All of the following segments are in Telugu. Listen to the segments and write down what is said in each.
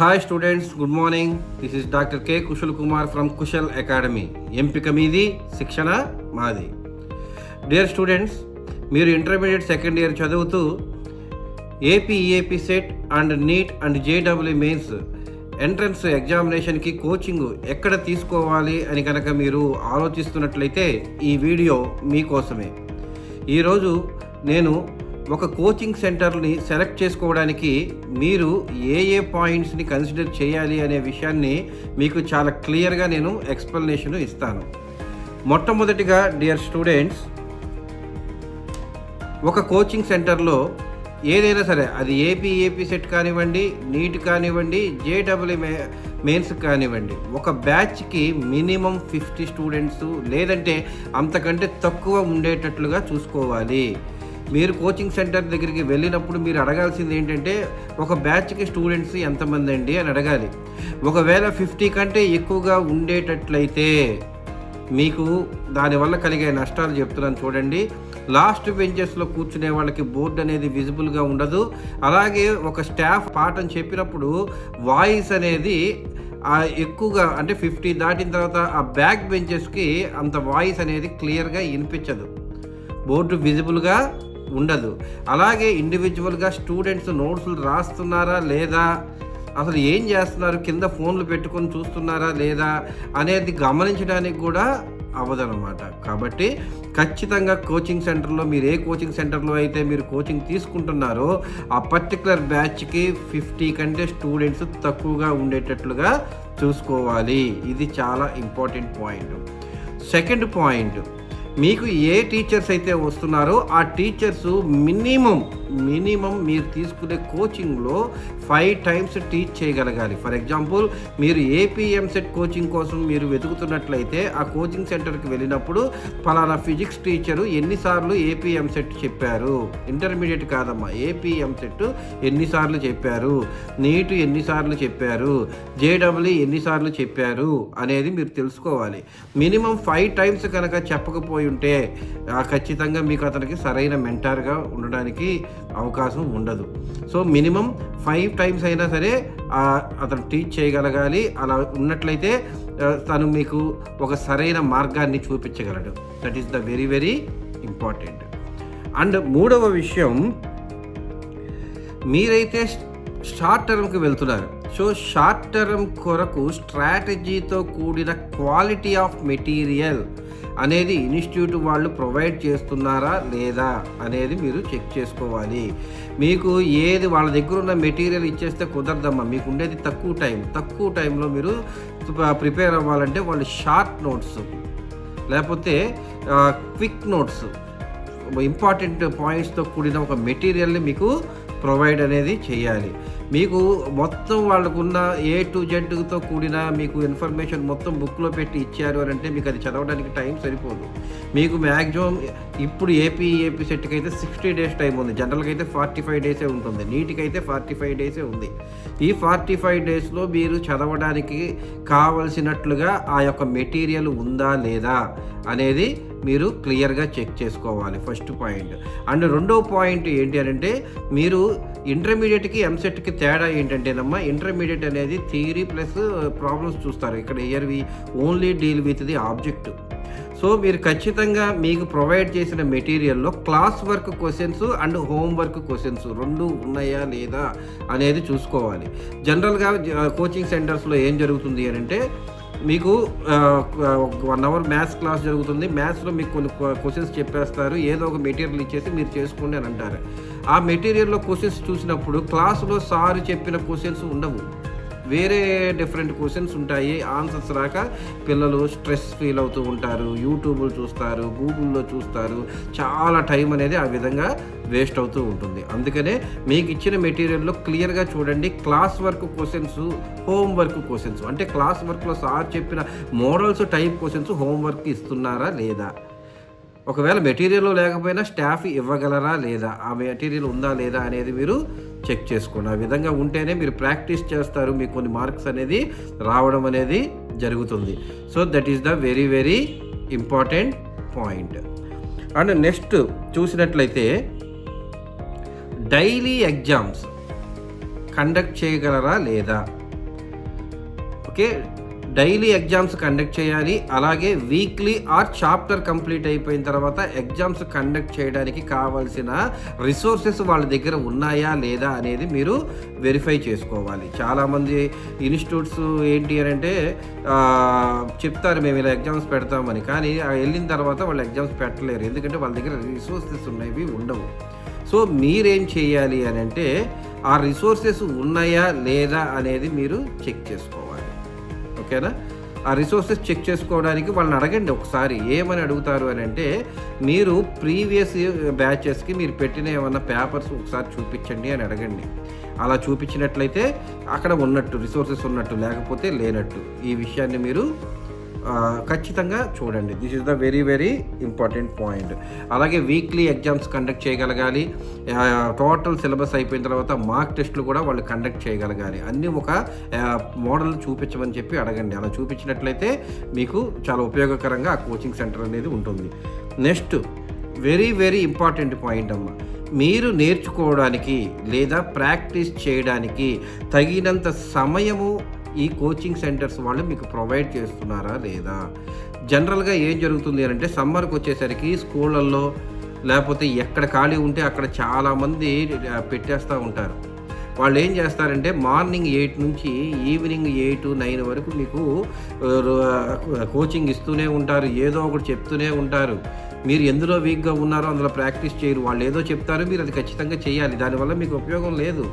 Hi students good morning this is doctor K Kushal Kumar from Kushal academy ఎంపిక మీది శిక్షణ మాది. డియర్ స్టూడెంట్స్ మీరు ఇంటర్మీడియట్ సెకండ్ ఇయర్ చదువుతూ APEAP CET and NEET and JW mains entrance ఎగ్జామినేషన్కి coaching ఎక్కడ తీసుకోవాలి అని కనుక మీరు ఆలోచిస్తున్నట్లయితే ఈ వీడియో మీకోసమే. ఈరోజు నేను ఒక కోచింగ్ సెంటర్ని సెలెక్ట్ చేసుకోవడానికి మీరు ఏ ఏ పాయింట్స్ని కన్సిడర్ చేయాలి అనే విషయాన్ని మీకు చాలా క్లియర్గా నేను ఎక్స్ప్లెనేషన్ ఇస్తాను. మొట్టమొదటిగా డియర్ స్టూడెంట్స్ ఒక కోచింగ్ సెంటర్లో ఏదైనా సరే అది ఏపీ ఏపీ సెట్ కానివ్వండి నీట్ కానివ్వండి జేడబ్ల్యూ మే మెయిన్స్ కానివ్వండి ఒక బ్యాచ్కి మినిమం ఫిఫ్టీ స్టూడెంట్స్ లేదంటే అంతకంటే తక్కువ ఉండేటట్లుగా చూసుకోవాలి. మీరు కోచింగ్ సెంటర్ దగ్గరికి వెళ్ళినప్పుడు మీరు అడగాల్సింది ఏంటంటే ఒక బ్యాచ్కి స్టూడెంట్స్ ఎంతమంది అండి అని అడగాలి. ఒకవేళ ఫిఫ్టీ కంటే ఎక్కువగా ఉండేటట్లయితే మీకు దానివల్ల కలిగే నష్టాలు చెప్తున్నాను చూడండి. లాస్ట్ బెంచెస్లో కూర్చునే వాళ్ళకి బోర్డు అనేది విజిబుల్గా ఉండదు. అలాగే ఒక స్టాఫ్ పాఠం చెప్పినప్పుడు వాయిస్ అనేది ఎక్కువగా అంటే ఫిఫ్టీ దాటిన తర్వాత ఆ బ్యాక్ బెంచెస్కి అంత వాయిస్ అనేది క్లియర్గా వినిపించదు. బోర్డు విజిబుల్గా ఉండదు. అలాగే ఇండివిజువల్గా స్టూడెంట్స్ నోట్స్లు రాస్తున్నారా లేదా? అసలు ఏం చేస్తున్నారు? కింద ఫోన్లు పెట్టుకొని చూస్తున్నారా లేదా? అనేది గమనించడానికి కూడా అవ్వదనమాట కాబట్టి ఖచ్చితంగా కోచింగ్ సెంటర్లో మీరు ఏ కోచింగ్ సెంటర్లో అయితే మీరు కోచింగ్ తీసుకుంటున్నారో ఆ పర్టికులర్ బ్యాచ్కి ఫిఫ్టీ కంటే స్టూడెంట్స్ తక్కువగా ఉండేటట్లుగా చూసుకోవాలి. ఇది చాలా ఇంపార్టెంట్ పాయింట్ సెకండ్ పాయింట్ మీకు ఏ టీచర్స్ అయితే వస్తున్నారో ఆ టీచర్స్ మినిమం మినిమం మీరు తీసుకునే కోచింగ్లో ఫైవ్ టైమ్స్ టీచ్ చేయగలగాలి. ఫర్ ఎగ్జాంపుల్ మీరు ఏపీఎంసెట్ కోచింగ్ కోసం మీరు వెతుకుతున్నట్లయితే ఆ కోచింగ్ సెంటర్కి వెళ్ళినప్పుడు ఫలానా ఫిజిక్స్ టీచరు ఎన్నిసార్లు ఏపీఎంసెట్ చెప్పారు? ఇంటర్మీడియట్ కాదమ్మా ఏపీఎంసెట్ ఎన్నిసార్లు చెప్పారు? నీటు ఎన్నిసార్లు చెప్పారు? జేడబ్ల్యూ ఎన్నిసార్లు చెప్పారు? అనేది మీరు తెలుసుకోవాలి. మినిమం ఫైవ్ టైమ్స్ కనుక చెప్పకపోయి ఉంటే ఖచ్చితంగా మీకు అతనికి సరైన మెంటార్గా ఉండడానికి అవకాశం ఉండదు. సో మినిమం ఫైవ్ టైమ్స్ అయినా సరే అతను టీచ్ చేయగలగాలి. అలా ఉన్నట్లయితే తను మీకు ఒక సరైన మార్గాన్ని చూపించగలడు. That is the very very important and మూడవ విషయం మీరైతే షార్ట్ టర్మ్కి వెళ్తున్నారు. సో షార్ట్ టర్మ్ కొరకు స్ట్రాటజీతో కూడిన క్వాలిటీ ఆఫ్ మెటీరియల్ అనేది ఇన్స్టిట్యూట్ వాళ్ళు ప్రొవైడ్ చేస్తున్నారా లేదా అనేది మీరు చెక్ చేసుకోవాలి. మీకు ఏది వాళ్ళ దగ్గర ఉన్న మెటీరియల్ ఇచ్చేస్తే కుదరదమ్మా. మీకు ఉండేది తక్కువ టైం. తక్కువ టైంలో మీరు ప్రిపేర్ అవ్వాలంటే వాళ్ళు షార్ట్ నోట్స్ లేకపోతే క్విక్ నోట్స్ ఇంపార్టెంట్ పాయింట్స్తో కూడిన ఒక మెటీరియల్ని మీకు ప్రొవైడ్ అనేది చేయాలి. మీకు మొత్తం వాళ్ళకున్న ఏ టు జెడ్తో కూడిన మీకు ఇన్ఫర్మేషన్ మొత్తం బుక్లో పెట్టి ఇచ్చారు అని అంటే మీకు అది చదవడానికి టైం సరిపోదు. మీకు మ్యాక్సిమం ఇప్పుడు ఏపీ ఏపీ సెట్కి అయితే సిక్స్టీ డేస్ టైం ఉంది. జనరల్గా అయితే ఫార్టీ ఫైవ్ డేసే ఉంటుంది. నీటికి అయితే ఫార్టీ ఫైవ్ డేసే ఉంది. ఈ ఫార్టీ ఫైవ్ డేస్లో మీరు చదవడానికి కావలసినట్లుగా ఆ యొక్క మెటీరియల్ ఉందా లేదా అనేది మీరు క్లియర్గా చెక్ చేసుకోవాలి. ఫస్ట్ పాయింట్ అండ్ రెండో పాయింట్ ఏంటి అని అంటే మీరు ఇంటర్మీడియట్కి ఎంసెట్కి తేడా ఏంటంటేనమ్మా ఇంటర్మీడియట్ అనేది థియరీ ప్లస్ ప్రాబ్లమ్స్ చూస్తారు. ఇక్కడ ఇయర్వి only deal with the object so మీరు ఖచ్చితంగా మీకు ప్రొవైడ్ చేసిన మెటీరియల్లో class work questions and homework questions రెండు ఉన్నాయా లేదా అనేది చూసుకోవాలి. జనరల్గా కోచింగ్ సెంటర్స్లో ఏం జరుగుతుంది అని అంటే మీకు వన్ అవర్ మ్యాథ్స్ క్లాస్ జరుగుతుంది. మ్యాథ్స్లో మీకు కొన్ని క్వశ్చన్స్ చెప్పేస్తారు. ఏదో ఒక మెటీరియల్ ఇచ్చేసి మీరు చేసుకోండి అని అంటారు. ఆ మెటీరియల్లో క్వశ్చన్స్ చూసినప్పుడు క్లాసులో సార్ చెప్పిన క్వశ్చన్స్ ఉండవు. వేరే డిఫరెంట్ క్వశ్చన్స్ ఉంటాయి. ఆన్సర్స్ రాక పిల్లలు స్ట్రెస్ ఫీల్ అవుతూ ఉంటారు. యూట్యూబ్లో చూస్తారు గూగుల్లో చూస్తారు. చాలా టైం అనేది ఆ విధంగా వేస్ట్ అవుతూ ఉంటుంది. అందుకనే మీకు ఇచ్చిన మెటీరియల్లో క్లియర్గా చూడండి. Class work questions home work questions. అంటే క్లాస్ వర్క్లో సార్ చెప్పిన models type questions home work ఇస్తున్నారా లేదా? ఒకవేళ మెటీరియల్ లేకపోయినా స్టాఫ్ ఇవ్వగలరా లేదా? ఆ మెటీరియల్ ఉందా లేదా అనేది మీరు చెక్ చేసుకోండి. ఆ విధంగా ఉంటేనే మీరు ప్రాక్టీస్ చేస్తారు. మీకు కొన్ని మార్క్స్ అనేది రావడం అనేది జరుగుతుంది. So that is the very very important point and next చూసినట్లయితే డైలీ ఎగ్జామ్స్ కండక్ట్ చేయగలరా లేదా? ఓకే డైలీ ఎగ్జామ్స్ కండక్ట్ చేయాలి అలాగే వీక్లీ ఆర్ చాప్టర్ కంప్లీట్ అయిపోయిన తర్వాత ఎగ్జామ్స్ కండక్ట్ చేయడానికి కావాల్సిన రిసోర్సెస్ వాళ్ళ దగ్గర ఉన్నాయా లేదా అనేది మీరు వెరిఫై చేసుకోవాలి. చాలామంది ఇన్స్టిట్యూట్స్ ఏంటి అని అంటే చెప్తారు మేము ఇలా ఎగ్జామ్స్ పెడతామని కానీ వెళ్ళిన తర్వాత వాళ్ళు ఎగ్జామ్స్ పెట్టలేరు ఎందుకంటే వాళ్ళ దగ్గర రిసోర్సెస్ ఉన్నవి ఉండవు. సో మీరేం చేయాలి అని అంటే ఆ రిసోర్సెస్ ఉన్నాయా లేదా అనేది మీరు చెక్ చేసుకోవాలి. ఓకేనా? ఆ రిసోర్సెస్ చెక్ చేసుకోవడానికి వాళ్ళని అడగండి ఒకసారి ఏమని అడుగుతారు అని అంటే మీరు ప్రీవియస్ బ్యాచెస్కి మీరు పెట్టిన ఏమన్నా పేపర్స్ ఒకసారి చూపించండి అని అడగండి. అలా చూపించినట్లయితే అక్కడ ఉన్నట్టు రిసోర్సెస్ ఉన్నట్టు లేకపోతే లేనట్టు ఈ విషయాన్ని మీరు ఖచ్చితంగా చూడండి. This is the very very important point అలాగే వీక్లీ ఎగ్జామ్స్ కండక్ట్ చేయగలగాలి. టోటల్ సిలబస్ అయిపోయిన తర్వాత మార్క్ టెస్ట్లు కూడా వాళ్ళు కండక్ట్ చేయగలగాలి. అన్నీ ఒక మోడల్ చూపించమని చెప్పి అడగండి. అలా చూపించినట్లయితే మీకు చాలా ఉపయోగకరంగా ఆ కోచింగ్ సెంటర్ అనేది ఉంటుంది. Next very very important point అమ్మ. మీరు నేర్చుకోవడానికి లేదా ప్రాక్టీస్ చేయడానికి తగినంత సమయము ఈ కోచింగ్ సెంటర్స్ వాళ్ళు మీకు ప్రొవైడ్ చేస్తున్నారా లేదా? జనరల్గా ఏం జరుగుతుంది అని అంటే సమ్మర్కి వచ్చేసరికి స్కూళ్ళల్లో లేకపోతే ఎక్కడ ఖాళీ ఉంటే అక్కడ చాలామంది పెట్టేస్తూ ఉంటారు. వాళ్ళు ఏం చేస్తారంటే మార్నింగ్ ఎయిట్ నుంచి ఈవినింగ్ ఎయిట్ నైన్ వరకు మీకు కోచింగ్ ఇస్తూనే ఉంటారు ఏదో ఒకటి చెప్తూనే ఉంటారు. మీరు ఎందులో వీక్గా ఉన్నారో అందులో ప్రాక్టీస్ చేయరు. వాళ్ళు ఏదో చెప్తారు మీరు అది ఖచ్చితంగా చేయాలి. దానివల్ల మీకు ఉపయోగం లేదు.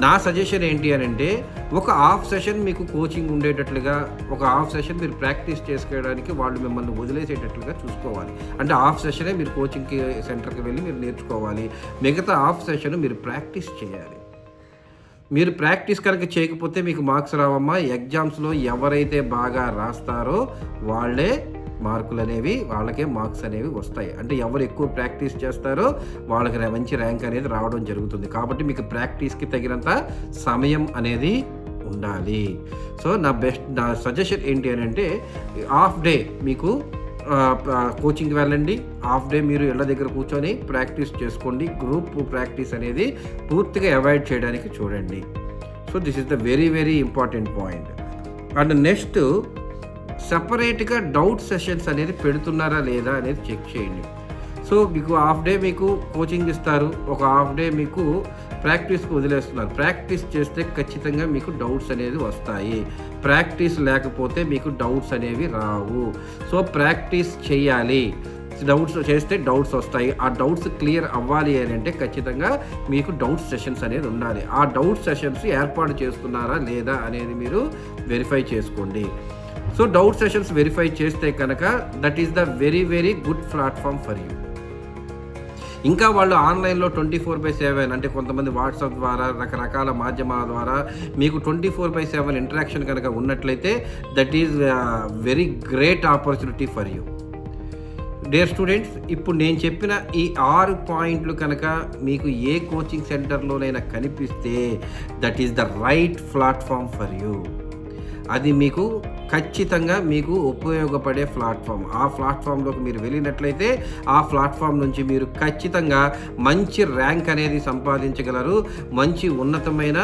నా సజెషన్ ఏంటి అని అంటే ఒక హాఫ్ సెషన్ మీకు కోచింగ్ ఉండేటట్లుగా ఒక హాఫ్ సెషన్ మీరు ప్రాక్టీస్ చేసుకోవడానికి వాళ్ళు మిమ్మల్ని వదిలేసేటట్లుగా చూసుకోవాలి. అంటే హాఫ్ సెషనే మీరు కోచింగ్కి సెంటర్కి వెళ్ళి మీరు నేర్చుకోవాలి. మిగతా హాఫ్ సెషన్ మీరు ప్రాక్టీస్ చేయాలి. మీరు ప్రాక్టీస్ కనుక చేయకపోతే మీకు మార్క్స్ రావమ్మా. ఎగ్జామ్స్లో ఎవరైతే బాగా రాస్తారో వాళ్ళే మార్కులు అనేవి వాళ్ళకే మార్క్స్ అనేవి వస్తాయి. అంటే ఎవరు ఎక్కువ ప్రాక్టీస్ చేస్తారో వాళ్ళకి మంచి ర్యాంక్ అనేది రావడం జరుగుతుంది. కాబట్టి మీకు ప్రాక్టీస్కి తగినంత సమయం అనేది ఉండాలి. సో నా బెస్ట్ నా సజెషన్ ఏంటి అని అంటే హాఫ్ డే మీకు కోచింగ్కి వెళ్ళండి. హాఫ్ డే మీరు ఇళ్ళ దగ్గర కూర్చొని ప్రాక్టీస్ చేసుకోండి. గ్రూప్ ప్రాక్టీస్ అనేది పూర్తిగా అవాయిడ్ చేయడానికి చూడండి. So this is the very very important point. And next సపరేట్గా డౌట్ సెషన్స్ అనేది పెడుతున్నారా లేదా అనేది చెక్ చేయండి. సో మీకు హాఫ్ డే మీకు కోచింగ్ ఇస్తారు. ఒక హాఫ్ డే మీకు ప్రాక్టీస్కి వదిలేస్తున్నారు. ప్రాక్టీస్ చేస్తే ఖచ్చితంగా మీకు డౌట్స్ అనేది వస్తాయి. ప్రాక్టీస్ లేకపోతే మీకు డౌట్స్ అనేవి రావు. సో ప్రాక్టీస్ చేయాలి. డౌట్స్ చేస్తే డౌట్స్ వస్తాయి. ఆ డౌట్స్ క్లియర్ అవ్వాలి అని అంటే ఖచ్చితంగా మీకు డౌట్ సెషన్స్ అనేది ఉండాలి. ఆ డౌట్ సెషన్స్ ఏర్పాటు చేస్తున్నారా లేదా అనేది మీరు వెరిఫై చేసుకోండి. సో డౌట్ సెషన్స్ వెరిఫై చేస్తే కనుక that is the very very good platform for you ఇంకా వాళ్ళు ఆన్లైన్లో ట్వంటీ ఫోర్ బై సెవెన్ అంటే కొంతమంది వాట్సాప్ ద్వారా రకరకాల మాధ్యమాల ద్వారా మీకు twenty four by seven interaction కనుక ఉన్నట్లయితే that is very great opportunity for you dear students ఇప్పుడు నేను చెప్పిన ఈ ఆరు పాయింట్లు కనుక మీకు ఏ కోచింగ్ సెంటర్లోనైనా కనిపిస్తే that is the right platform for you అది మీకు ఖచ్చితంగా మీకు ఉపయోగపడే ప్లాట్ఫామ్. ఆ ప్లాట్ఫామ్లోకి మీరు వెళ్ళినట్లయితే ఆ ప్లాట్ఫామ్ నుంచి మీరు ఖచ్చితంగా మంచి ర్యాంక్ అనేది సంపాదించగలరు. మంచి ఉన్నతమైన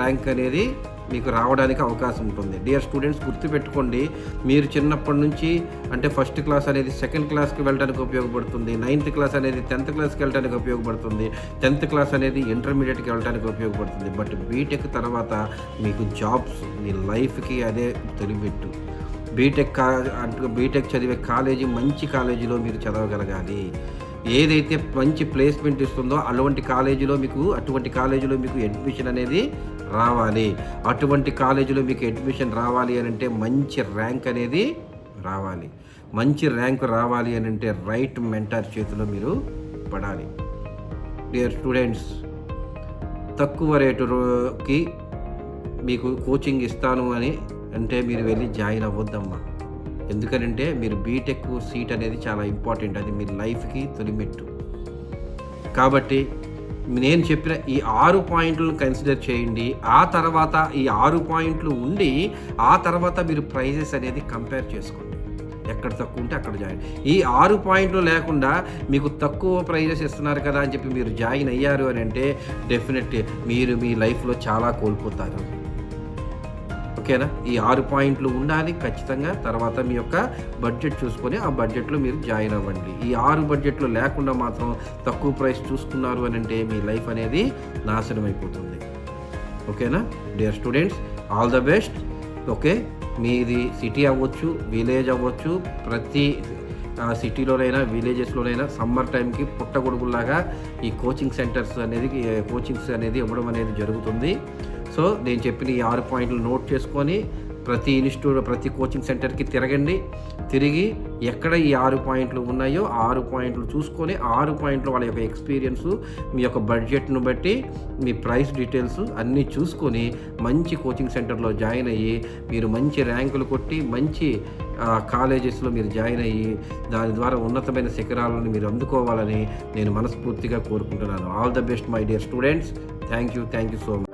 ర్యాంక్ అనేది మీకు రావడానికి అవకాశం ఉంటుంది. డియర్ స్టూడెంట్స్ గుర్తుపెట్టుకోండి మీరు చిన్నప్పటి నుంచి అంటే ఫస్ట్ క్లాస్ అనేది సెకండ్ క్లాస్కి వెళ్ళడానికి ఉపయోగపడుతుంది. నైన్త్ క్లాస్ అనేది టెన్త్ క్లాస్కి వెళ్ళడానికి ఉపయోగపడుతుంది. టెన్త్ క్లాస్ అనేది ఇంటర్మీడియట్కి వెళ్ళడానికి ఉపయోగపడుతుంది. బట్ బీటెక్ తర్వాత మీకు జాబ్స్ మీ లైఫ్కి అదే తెలివిట్టు. బీటెక్ కా అంటే బీటెక్ చదివే కాలేజీ మంచి కాలేజీలో మీరు చదవగలగాలి. ఏదైతే మంచి ప్లేస్మెంట్ ఇస్తుందో అటువంటి కాలేజీలో మీకు అటువంటి కాలేజీలో మీకు అడ్మిషన్ అనేది రావాలి. అటువంటి కాలేజీలో మీకు అడ్మిషన్ రావాలి అని అంటే మంచి ర్యాంక్ అనేది రావాలి. మంచి ర్యాంక్ రావాలి అని అంటే రైట్ మెంటర్ చేతిలో మీరు పడాలి. డియర్ స్టూడెంట్స్ తక్కువ రేటుకి మీకు కోచింగ్ ఇస్తాను అని అంటే మీరు వెళ్ళి జాయిన్ అవ్వద్దమ్మా. ఎందుకనంటే మీరు బీటెక్ సీట్ అనేది చాలా ఇంపార్టెంట్ అది మీ లైఫ్కి తొలిమెట్టు. కాబట్టి నేను చెప్పిన ఈ ఆరు పాయింట్లను కన్సిడర్ చేయండి. ఆ తర్వాత ఈ ఆరు పాయింట్లు ఉండి ఆ తర్వాత మీరు ప్రైజెస్ అనేది కంపేర్ చేసుకోండి. ఎక్కడ తక్కువ ఉంటే అక్కడ జాయిన్ ఈ ఆరు పాయింట్లు లేకుండా మీకు తక్కువ ప్రైజెస్ ఇస్తున్నారు కదా అని చెప్పి మీరు జాయిన్ అయ్యారు అని అంటే డెఫినెట్ మీరు మీ లైఫ్లో చాలా కోల్పోతారు. ఓకేనా? ఈ ఆరు పాయింట్లు ఉండాలి ఖచ్చితంగా. తర్వాత మీ యొక్క బడ్జెట్ చూసుకొని ఆ బడ్జెట్లో మీరు జాయిన్ అవ్వండి. ఈ ఆరు బడ్జెట్లో లేకుండా మాత్రం తక్కువ ప్రైస్ చూసుకున్నారు అని అంటే మీ లైఫ్ అనేది నాశనం అయిపోతుంది ఓకేనా? Dear students all the best. Okay? మీది సిటీ అవ్వచ్చు విలేజ్ అవ్వచ్చు ప్రతి ఆ, సిటీలోనైనా విలేజెస్లోనైనా సమ్మర్ టైంకి పుట్టగొడుగులాగా ఈ కోచింగ్ సెంటర్స్ అనేది కోచింగ్స్ అనేది ఇవ్వడం అనేది జరుగుతుంది. సో నేను చెప్పిన ఈ ఆరు పాయింట్లు నోట్ చేసుకొని ప్రతి ఇన్స్టిట్యూట్ ప్రతి కోచింగ్ సెంటర్కి తిరగండి. తిరిగి ఎక్కడ ఈ ఆరు పాయింట్లు ఉన్నాయో ఆరు పాయింట్లు చూసుకొని ఆరు పాయింట్లు వాళ్ళ యొక్క ఎక్స్పీరియన్స్ మీ యొక్క బడ్జెట్ను బట్టి మీ ప్రైస్ డీటెయిల్స్ అన్నీ చూసుకొని మంచి కోచింగ్ సెంటర్లో జాయిన్ అయ్యి మీరు మంచి ర్యాంకులు కొట్టి మంచి కాలేజెస్లో మీరు జాయిన్ అయ్యి దాని ద్వారా ఉన్నతమైన శిఖరాలను మీరు అందుకోవాలని నేను మనస్ఫూర్తిగా కోరుకుంటున్నాను. All the best my dear students thank you thank you so much